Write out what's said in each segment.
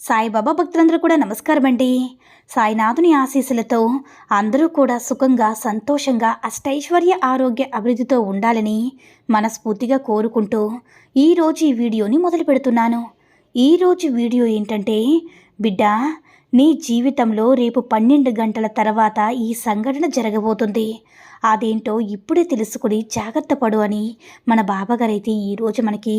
సాయిబాబా భక్తులందరూ కూడా నమస్కారం అండి సాయినాథుని ఆశీస్సులతో అందరూ కూడా సుఖంగా సంతోషంగా అష్టైశ్వర్య ఆరోగ్య అభివృద్ధితో ఉండాలని మనస్ఫూర్తిగా కోరుకుంటూ ఈరోజు ఈ వీడియోని మొదలు పెడుతున్నాను. ఈరోజు వీడియో ఏంటంటే బిడ్డ నీ జీవితంలో రేపు పన్నెండు గంటల తర్వాత ఈ సంఘటన జరగబోతుంది. అదేంటో ఇప్పుడే తెలుసుకుని జాగ్రత్త పడు అని మన బాబాగారైతే ఈరోజు మనకి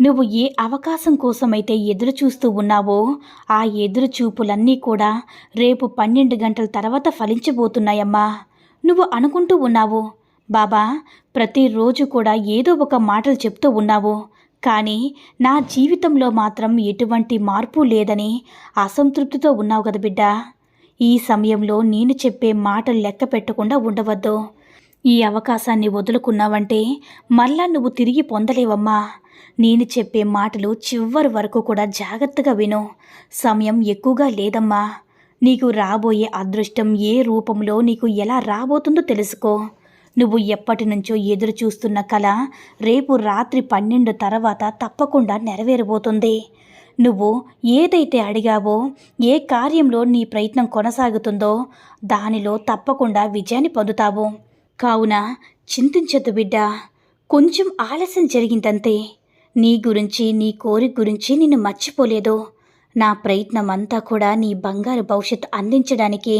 నువ్వు ఏ అవకాశం కోసమైతే ఎదురు చూస్తూ ఉన్నావో ఆ ఎదురు చూపులన్నీ కూడా రేపు పన్నెండు గంటల తర్వాత ఫలించబోతున్నాయమ్మా. నువ్వు అనుకుంటూ ఉన్నావు. బాబా ప్రతిరోజు కూడా ఏదో ఒక మాటలు చెప్తూ ఉన్నావు. కానీ నా జీవితంలో మాత్రం ఎటువంటి మార్పు లేదని అసంతృప్తితో ఉన్నావు కదా బిడ్డ. ఈ సమయంలో నేను చెప్పే మాటలు లెక్క పెట్టకుండా ఉండవద్దు. ఈ అవకాశాన్ని వదులుకున్నావంటే మళ్ళా నువ్వు తిరిగి పొందలేవమ్మా. నేను చెప్పే మాటలు చివరి వరకు కూడా జాగ్రత్తగా విను. సమయం ఎక్కువగా లేదమ్మా. నీకు రాబోయే అదృష్టం ఏ రూపంలో నీకు ఎలా రాబోతుందో తెలుసుకో. నువ్వు ఎప్పటి నుంచో ఎదురు చూస్తున్న కళ రేపు రాత్రి పన్నెండు తర్వాత తప్పకుండా నెరవేరబోతుంది. నువ్వు ఏదైతే అడిగావో ఏ కార్యంలో నీ ప్రయత్నం కొనసాగుతుందో దానిలో తప్పకుండా విజయాన్ని పొందుతావు. కావున చింతించదు బిడ్డ. కొంచెం ఆలస్యం జరిగిందంతే. నీ గురించి నీ కోరిక గురించి నిన్ను మర్చిపోలేదు? నా ప్రయత్నం అంతా కూడా నీ బంగారు భవిష్యత్ అందించడానికి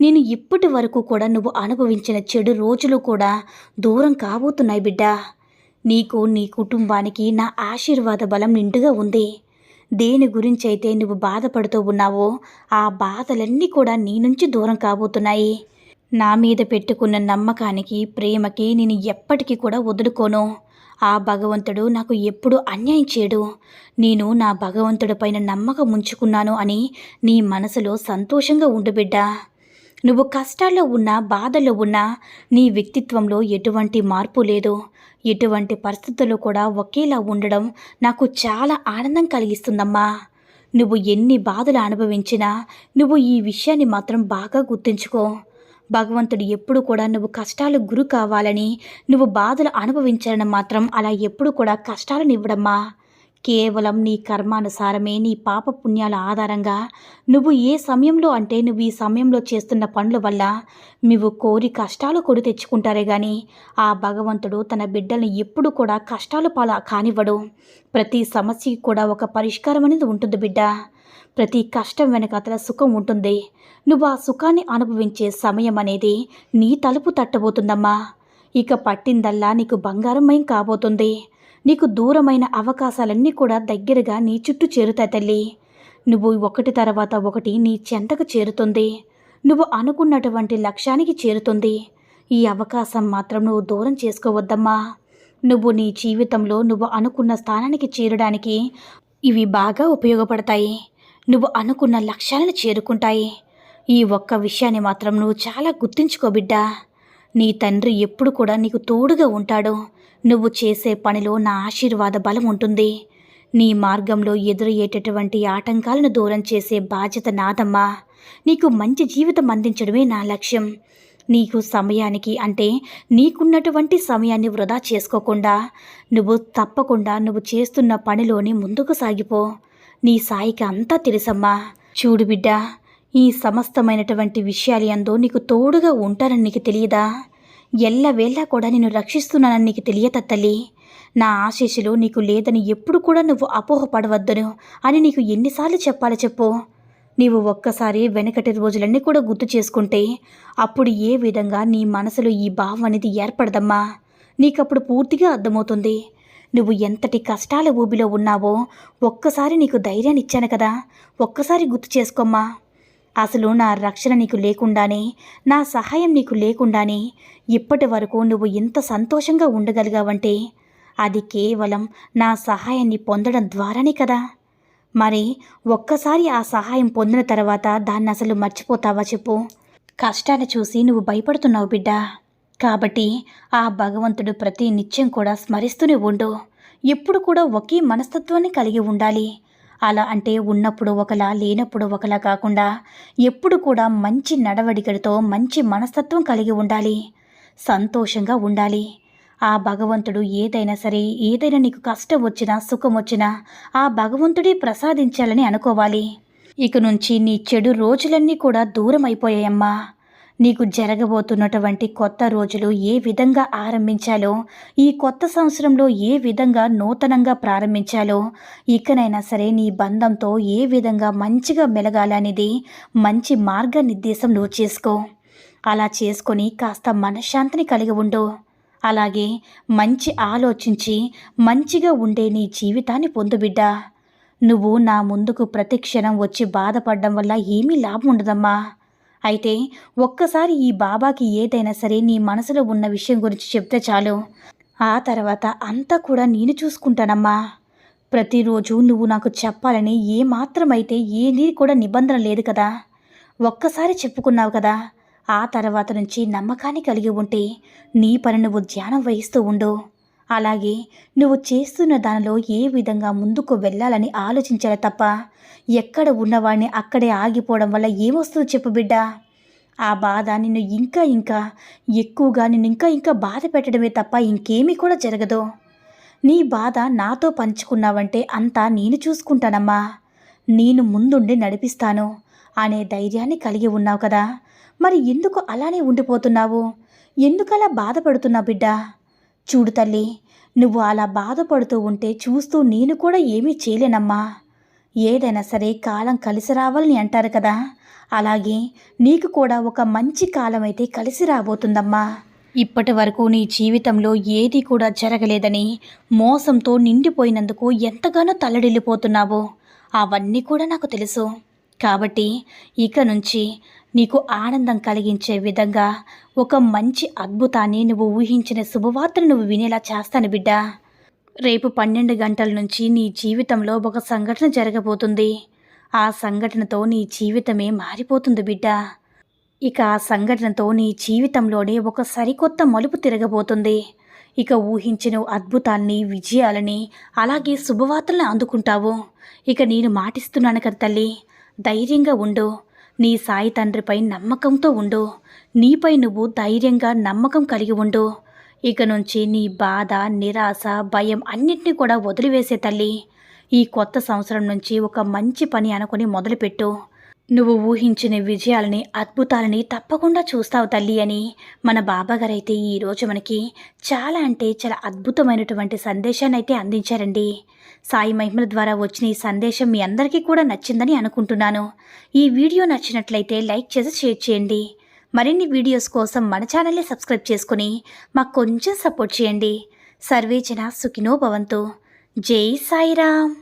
నేను ఇప్పటి వరకు కూడా నువ్వు అనుభవించిన చెడు రోజులు కూడా దూరం కాబోతున్నాయి బిడ్డ. నీకు నీ కుటుంబానికి నా ఆశీర్వాద బలం నిండుగా ఉంది. దేని గురించి అయితే నువ్వు బాధపడుతూ ఉన్నావో ఆ బాధలన్నీ కూడా నీ నుంచి దూరం కాబోతున్నాయి. నా మీద పెట్టుకున్న నమ్మకానికి ప్రేమకి నేను ఎప్పటికీ కూడా వదులుకోను. ఆ భగవంతుడు నాకు ఎప్పుడు అన్యాయం చేయడు. నేను నా భగవంతుడి పైన నమ్మకం ఉంచుకున్నాను అని నీ మనసులో సంతోషంగా ఉండుబిడ్డా నువ్వు కష్టాల్లో ఉన్నా బాధల్లో ఉన్నా నీ వ్యక్తిత్వంలో ఎటువంటి మార్పు లేదు. ఎటువంటి పరిస్థితుల్లో కూడా ఒకేలా ఉండడం నాకు చాలా ఆనందం కలిగిస్తుందమ్మా. నువ్వు ఎన్ని బాధలు అనుభవించినా నువ్వు ఈ విషయాన్ని మాత్రం బాగా గుర్తుంచుకో. భగవంతుడు ఎప్పుడు కూడా నువ్వు కష్టాలు గురి కావాలని నువ్వు బాధలు అనుభవించాలని మాత్రం అలా ఎప్పుడు కూడా కష్టాలను ఇవ్వడమ్మా. కేవలం నీ కర్మానుసారమే నీ పాప పుణ్యాల ఆధారంగా. నువ్వు ఏ సమయంలో అంటే నువ్వు ఈ సమయంలో చేస్తున్న పనుల వల్ల నువ్వు కోరి కష్టాలు కొడు తెచ్చుకుంటారే కానీ ఆ భగవంతుడు తన బిడ్డల్ని ఎప్పుడు కూడా కష్టాలు పాల కానివ్వడు. ప్రతి సమస్యకి కూడా ఒక పరిష్కారం అనేది ఉంటుంది బిడ్డ. ప్రతి కష్టం వెనకాతల సుఖం ఉంటుంది. నువ్వు ఆ సుఖాన్ని అనుభవించే సమయం అనేది నీ తలుపు తట్టబోతుందమ్మా. ఇక పట్టిందల్లా నీకు బంగారమయం కాబోతుంది. నీకు దూరమైన అవకాశాలన్నీ కూడా దగ్గరగా నీ చుట్టూ చేరుతాయి తల్లి. నువ్వు ఒకటి తర్వాత ఒకటి నీ చెంతకు చేరుతుంది. నువ్వు అనుకున్నటువంటి లక్ష్యానికి చేరుతుంది. ఈ అవకాశం మాత్రం నువ్వు దూరం చేసుకోవద్దమ్మా. నువ్వు నీ జీవితంలో నువ్వు అనుకున్న స్థానానికి చేరడానికి ఇవి బాగా ఉపయోగపడతాయి. నువ్వు అనుకున్న లక్ష్యాలను చేరుకుంటాయి. ఈ ఒక్క విషయాన్ని మాత్రం నువ్వు చాలా గుర్తుంచుకో బిడ్డా. నీ తండ్రి ఎప్పుడు కూడా నీకు తోడుగా ఉంటాడు. నువ్వు చేసే పనిలో నా ఆశీర్వాద బలం ఉంటుంది. నీ మార్గంలో ఎదురయ్యేటటువంటి ఆటంకాలను దూరం చేసే బాధ్యత నాదమ్మా. నీకు మంచి జీవితం అందించడమే నా లక్ష్యం. నీకు సమయానికి అంటే నీకున్నటువంటి సమయాన్ని వృధా చేసుకోకుండా నువ్వు తప్పకుండా నువ్వు చేస్తున్న పనిలోని ముందుకు సాగిపో. నీ సాయికి అంతా తెలుసమ్మా. చూడు బిడ్డ ఈ సమస్తమైనటువంటి విషయాలు ఎందో నీకు తోడుగా ఉంటారని నీకు తెలియదా? ఎల్లవేళ కూడా నేను రక్షిస్తున్నానని నీకు తెలియత తల్లి? నా ఆశీస్సులు నీకు లేదని ఎప్పుడు కూడా నువ్వు అపోహపడవద్దను అని నీకు ఎన్నిసార్లు చెప్పాలి చెప్పు. నీవు ఒక్కసారి వెనకటి రోజులన్నీ కూడా గుర్తు చేసుకుంటే అప్పుడు ఏ విధంగా నీ మనసులో ఈ భావం అనేది ఏర్పడదమ్మా? నీకప్పుడు పూర్తిగా అర్థమవుతుంది. నువ్వు ఎంతటి కష్టాల ఊబిలో ఉన్నావో ఒక్కసారి నీకు ధైర్యాన్ని ఇచ్చాను కదా. ఒక్కసారి గుర్తు చేసుకోమ్మా. అసలు నా రక్షణ నీకు లేకుండానే నా సహాయం నీకు లేకుండానే ఇప్పటి వరకు నువ్వు ఇంత సంతోషంగా ఉండగలిగావంటే అది కేవలం నా సహాయాన్ని పొందడం ద్వారానే కదా. మరి ఒక్కసారి ఆ సహాయం పొందిన తర్వాత దాన్ని అసలు మర్చిపోతావా చెప్పు. కష్టాన్ని చూసి నువ్వు భయపడుతున్నావు బిడ్డ. కాబట్టి ఆ భగవంతుడు ప్రతి నిత్యం కూడా స్మరిస్తూనే ఉండు. ఎప్పుడు కూడా ఒకే మనస్తత్వాన్ని కలిగి ఉండాలి. అలా అంటే ఉన్నప్పుడు ఒకలా లేనప్పుడు ఒకలా కాకుండా ఎప్పుడు కూడా మంచి నడవడికలతో మంచి మనస్తత్వం కలిగి ఉండాలి. సంతోషంగా ఉండాలి. ఆ భగవంతుడు ఏదైనా సరే ఏదైనా నీకు కష్టం వచ్చినా సుఖం వచ్చినా ఆ భగవంతుడే ప్రసాదించాలని అనుకోవాలి. ఇక నుంచి నీ చెడు రోజులన్నీ కూడా దూరం అయిపోయాయమ్మా నీకు జరగబోతున్నటువంటి కొత్త రోజులు ఏ విధంగా ఆరంభించాలో ఈ కొత్త సంవత్సరంలో ఏ విధంగా నూతనంగా ప్రారంభించాలో ఇకనైనా సరే నీ బంధంతో ఏ విధంగా మంచిగా మెలగాలనేది మంచి మార్గనిర్దేశం నువ్వు చేసుకో. అలా చేసుకొని కాస్త మనశ్శాంతిని కలిగి ఉండు. అలాగే మంచి ఆలోచించి మంచిగా ఉండే నీ జీవితాన్ని పొందుబిడ్డ నువ్వు నా ముందుకు ప్రతి క్షణం వచ్చి బాధపడడం వల్ల ఏమీ లాభం ఉండదమ్మా. అయితే ఒక్కసారి ఈ బాబాకి ఏదైనా సరే నీ మనసులో ఉన్న విషయం గురించి చెప్తే చాలు. ఆ తర్వాత అంతా కూడా నేను చూసుకుంటానమ్మా. ప్రతిరోజు నువ్వు నాకు చెప్పాలని ఏమాత్రమైతే ఏది కూడా నిబంధన లేదు కదా. ఒక్కసారి చెప్పుకున్నావు కదా. ఆ తర్వాత నుంచి నమ్మకాన్ని కలిగి ఉంటే నీ పని నువ్వు ధ్యానం వహిస్తూ ఉండు. అలాగే నువ్వు చేస్తున్న దానిలో ఏ విధంగా ముందుకు వెళ్ళాలని ఆలోచించాలి తప్ప? ఎక్కడ ఉన్నవాడిని అక్కడే ఆగిపోవడం వల్ల ఏమొస్తుందో చెప్పు బిడ్డ? ఆ బాధ నిన్ను ఇంకా ఇంకా ఎక్కువగా నిన్ను ఇంకా ఇంకా బాధ పెట్టడమే తప్ప ఇంకేమీ కూడా జరగదు. నీ బాధ నాతో పంచుకున్నావంటే అంతా నేను చూసుకుంటానమ్మా. నేను ముందుండి నడిపిస్తాను అనే ధైర్యాన్ని కలిగి ఉన్నావు కదా. మరి ఎందుకు అలానే ఉండిపోతున్నావు? ఎందుకలా బాధపడుతున్నావు బిడ్డ? చూడు తల్లి నువ్వు అలా బాధపడుతూ ఉంటే చూస్తూ నేను కూడా ఏమీ చేయలేనమ్మా. ఏదైనా సరే కాలం కలిసి రావాలని అంటారు కదా. అలాగే నీకు కూడా ఒక మంచి కాలం అయితే కలిసి రాబోతుందమ్మా. ఇప్పటి వరకు నీ జీవితంలో ఏది కూడా జరగలేదని మోసంతో నిండిపోయినందుకు ఎంతగానో తల్లడిల్లిపోతున్నావో. అవన్నీ కూడా నాకు తెలుసు. కాబట్టి ఇక నుంచి నీకు ఆనందం కలిగించే విధంగా ఒక మంచి అద్భుతాన్ని నువ్వు ఊహించిన శుభవార్తను నువ్వు వినేలా చేస్తాను బిడ్డ. రేపు పన్నెండు గంటల నుంచి నీ జీవితంలో ఒక సంఘటన జరగబోతుంది. ఆ సంఘటనతో నీ జీవితమే మారిపోతుంది బిడ్డ. ఇక ఆ సంఘటనతో నీ జీవితంలోనే ఒక సరికొత్త మలుపు తిరగబోతుంది. ఇక ఊహించిన అద్భుతాల్ని విజయాలని అలాగే శుభవార్తలను అందుకుంటావు. ఇక నేను మాటిస్తున్నాను కదా తల్లి ధైర్యంగా ఉండు. నీ సాయి తండ్రిపై నమ్మకంతో ఉండు. నీపై నువ్వు ధైర్యంగా నమ్మకం కలిగి ఉండు. ఇక నుంచి నీ బాధ నిరాశ భయం అన్నిటినీ కూడా వదిలివేసే తల్లి. ఈ కొత్త సంవత్సరం నుంచి ఒక మంచి పని అనుకుని మొదలుపెట్టు. నువ్వు ఊహించిన విజయాలని అద్భుతాలని తప్పకుండా చూస్తావు తల్లి అని మన బాబాగారైతే ఈరోజు మనకి చాలా అంటే చాలా అద్భుతమైనటువంటి సందేశాన్ని అయితే అందించారండి. సాయి మహిమల ద్వారా వచ్చిన ఈ సందేశం మీ అందరికీ కూడా నచ్చిందని అనుకుంటున్నాను. ఈ వీడియో నచ్చినట్లయితే లైక్ చేసి షేర్ చేయండి. మరిన్ని వీడియోస్ కోసం మన ఛానల్ని సబ్స్క్రైబ్ చేసుకుని మాకు కొంచెం సపోర్ట్ చేయండి. సర్వేచన సుఖినో భవంతు. జై సాయిరామ్.